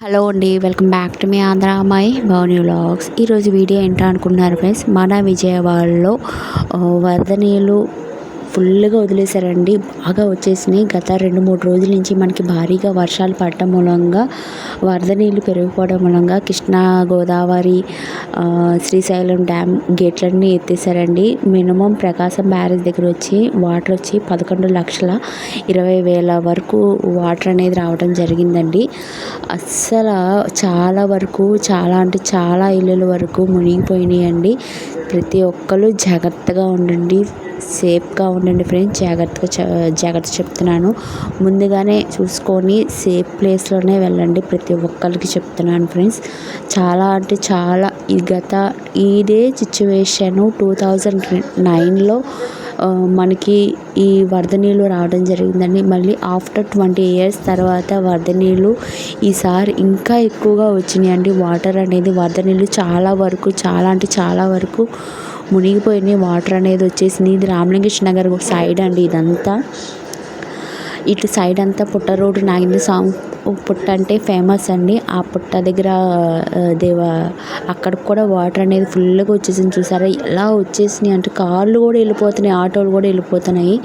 Hello అండి welcome back to మీ ఆంధ్ర అమ్మాయి భవని వ్లాగ్స్. ఈరోజు వీడియో ఏంటో అనుకుంటున్నారు ఫ్రెండ్స్ మన విజయవాడలో వరద నీళ్ళు ఫుల్గా వదిలేశారండి. బాగా వచ్చేసినాయి. గత రెండు మూడు రోజుల నుంచి మనకి భారీగా వర్షాలు పడటం మూలంగా వరద నీళ్ళు పెరిగిపోవడం మూలంగా కృష్ణా గోదావరి శ్రీశైలం డ్యామ్ గేట్లన్నీ ఎత్తేసారండి మినిమం ప్రకాశం బ్యారేజ్ దగ్గర వచ్చి వాటర్ వచ్చి పదకొండు లక్షల ఇరవై వేల వరకు వాటర్ అనేది రావడం జరిగిందండి. అస్సలు చాలా వరకు చాలా అంటే చాలా ఇళ్ళల వరకు మునిగిపోయినాయండి. ప్రతి ఒక్కరు జాగ్రత్తగా ఉండండి. సేఫ్గా ఉండండి ఫ్రెండ్స్ జాగ్రత్తగా జాగ్రత్త చెప్తున్నాను. ముందుగానే చూసుకొని సేఫ్ ప్లేస్లోనే వెళ్ళండి. ప్రతి ఒక్కరికి చెప్తున్నాను ఫ్రెండ్స్ చాలా అంటే చాలా ఈ గత ఇదే సిచ్యువేషను టూ థౌజండ్ నైన్లో మనకి ఈ వరద నీళ్ళు రావడం జరిగిందండి. మళ్ళీ ఆఫ్టర్ ట్వంటీ ఇయర్స్ తర్వాత వరద నీళ్ళు ఈసారి ఇంకా ఎక్కువగా వచ్చినాయండి. వాటర్ అనేది వరద నీళ్ళు చాలా వరకు చాలా అంటే చాలా వరకు మునిగిపోయినాయి వాటర్ అనేది వచ్చేసింది. ఇది రామలింగేశ్వర నగర్ సైడ్ అండి ఇదంతా. ఇటు సైడ్ అంతా పుట్ట రోడ్డు నాగింది. సాంగ్ పుట్ట అంటే ఫేమస్ అండి. ఆ పుట్ట దగ్గర దేవ అక్కడికి కూడా వాటర్ అనేది ఫుల్గా వచ్చేసింది. చూసారా? ఎలా వచ్చేసినాయి అంటే కార్లు కూడా వెళ్ళిపోతున్నాయి ఆటోలు కూడా వెళ్ళిపోతున్నాయి.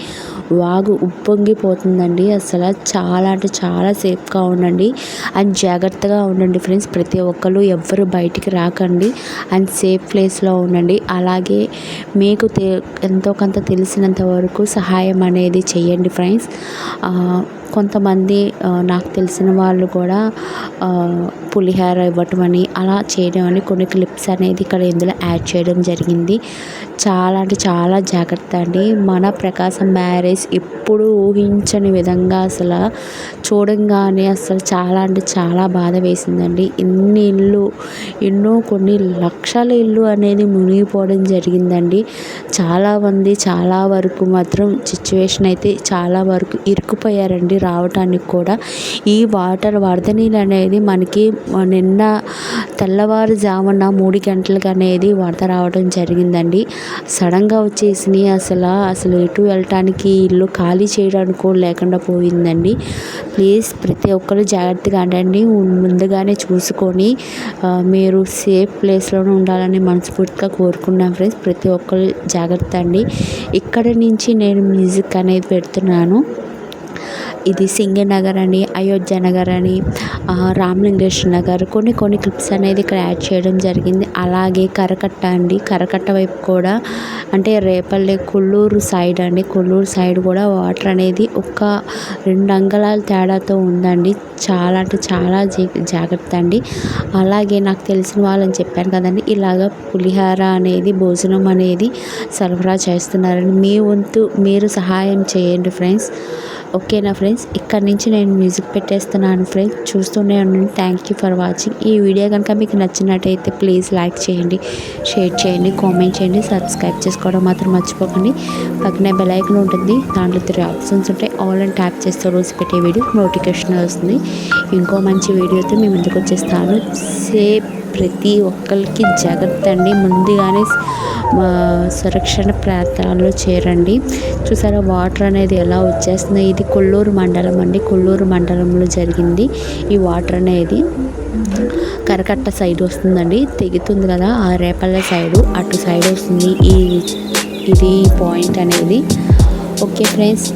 వాగు ఉప్పొంగిపోతుందండి. అసలు చాలా అంటే చాలా సేఫ్గా ఉండండి. అండ్ జాగ్రత్తగా ఉండండి ఫ్రెండ్స్. ప్రతి ఒక్కరు ఎవ్వరు బయటికి రాకండి. అండ్ సేఫ్ ప్లేస్లో ఉండండి. అలాగే మీకు తె ఎంతో కొంత తెలిసినంత వరకు సహాయం అనేది చేయండి ఫ్రెండ్స్. కొంతమంది నాకు తెలిసిన వాళ్ళు కూడా పులిహోర పులిహార ఇవ్వటం అని అలా చేయడం అని కొన్ని క్లిప్స్ అనేది ఇక్కడ ఇందులో యాడ్ చేయడం జరిగింది. చాలా అంటే చాలా జాగ్రత్త అండి. మన ప్రకాశం మ్యారేజ్ ఎప్పుడు ఊహించని విధంగా అసలు చూడంగానే అసలు చాలా అంటే చాలా బాధ వేసిందండి. ఇన్ని ఇల్లు ఎన్నో కొన్ని లక్షల ఇల్లు అనేది మునిగిపోవడం జరిగిందండి. చాలామంది చాలా వరకు మాత్రం సిచ్యువేషన్ అయితే చాలా వరకు ఇరుక్కుపోయారండి. రావటానికి కూడా ఈ వాటర్ వరద నీళ్ళు అనేది మనకి నిన్న తెల్లవారుజామున మూడు గంటలకు అనేది వరద రావడం జరిగిందండి. సడన్గా వచ్చేసినాయి అసలు అసలు ఎటు వెళ్ళటానికి ఇల్లు ఖాళీ చేయడానికి కూడా లేకుండా పోయిందండి. ప్లీజ్ ప్రతి ఒక్కరు జాగ్రత్తగా అండండి ముందుగానే చూసుకొని మీరు సేఫ్ ప్లేస్లోనే ఉండాలని మనస్ఫూర్తిగా కోరుకున్నాను ఫ్రెండ్స్. ప్రతి ఒక్కరు జాగ్రత్త అండి. ఇక్కడ నుంచి నేను మ్యూజిక్ అనేది పెడుతున్నాను. ఇది సింగనగర్ అని అయోధ్య నగర్ అని రామలింగేశ్వర నగర్ కొన్ని కొన్ని క్లిప్స్ అనేది ఇక్కడ యాడ్ చేయడం జరిగింది. అలాగే కరకట్ట అండి. కరకట్ట వైపు కూడా అంటే రేపల్లె కొల్లూరు సైడ్ అండి. కొల్లూరు సైడ్ కూడా వాటర్ అనేది ఒక రెండు అంగళాల తేడాతో ఉందండి. చాలా అంటే చాలా జాగ్రత్త అండి. అలాగే నాకు తెలిసిన వాళ్ళని చెప్పాను కదండి ఇలాగ పులిహార అనేది భోజనం అనేది సరఫరా చేస్తున్నారని మీ వంతు మీరు సహాయం చేయండి ఫ్రెండ్స్. ఓకేనా ఫ్రెండ్స్? ఇక్కడ నుంచి నేను మ్యూజిక్ పెట్టేస్తున్నాను ఫ్రెండ్స్. చూస్తూనే ఉండండి. థ్యాంక్ యూ ఫర్ వాచింగ్ ఈ వీడియో కనుక మీకు నచ్చినట్టయితే ప్లీజ్ లైక్ చేయండి షేర్ చేయండి కామెంట్ చేయండి సబ్స్క్రైబ్ చేసుకోవడం మాత్రం మర్చిపోకండి. పక్కనే బెలైకన్ ఉంటుంది. దాంట్లో త్రీ ఆప్షన్స్ ఉంటాయి. ఆల్ అని ట్యాప్ చేస్తే రోజు పెట్టే వీడియో నోటిఫికేషన్ వస్తుంది. ఇంకో మంచి వీడియోతో మీ ముందుకు వచ్చేస్తాను. సేఫ్ ప్రతి ఒక్కరికి జాగ్రత్త అండి. ముందుగానే సురక్షణ ప్రాంతాల్లో చేరండి. చూసారా వాటర్ అనేది ఎలా వచ్చేస్తుంది ఇది కొల్లూరు మండలం అండి. కొల్లూరు మండలంలో జరిగింది ఈ వాటర్ అనేది. కరకట్ట సైడ్ వస్తుందండి. తెగుతుంది కదా ఆ రేపల్ల సైడు అటు సైడ్ వస్తుంది ఈ ఇది పాయింట్ అనేది. ఓకే ఫ్రెండ్స్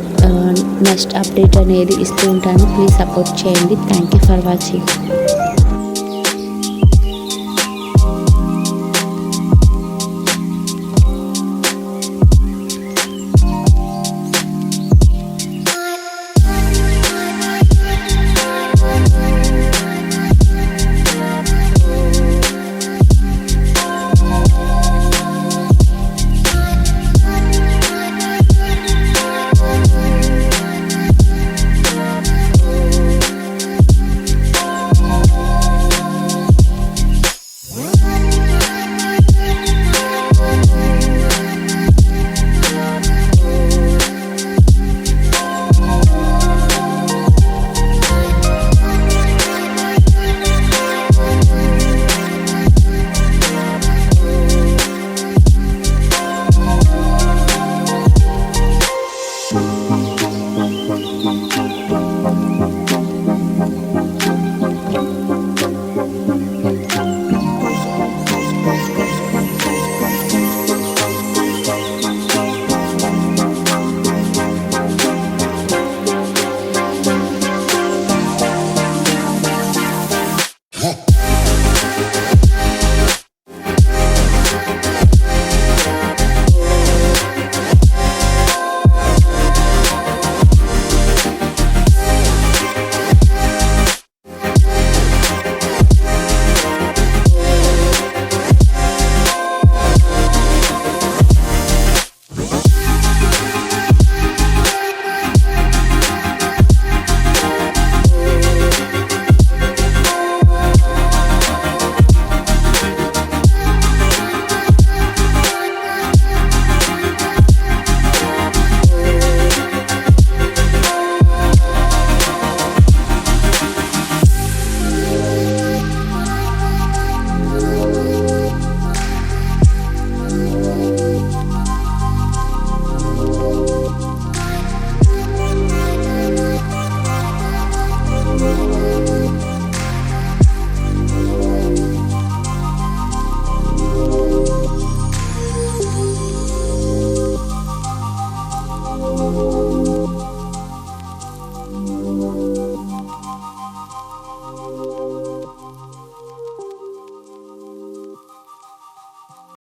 నెక్స్ట్ అప్డేట్ అనేది ఇస్తూ ఉంటాను. ప్లీజ్ సపోర్ట్ చేయండి. Thank you for watching.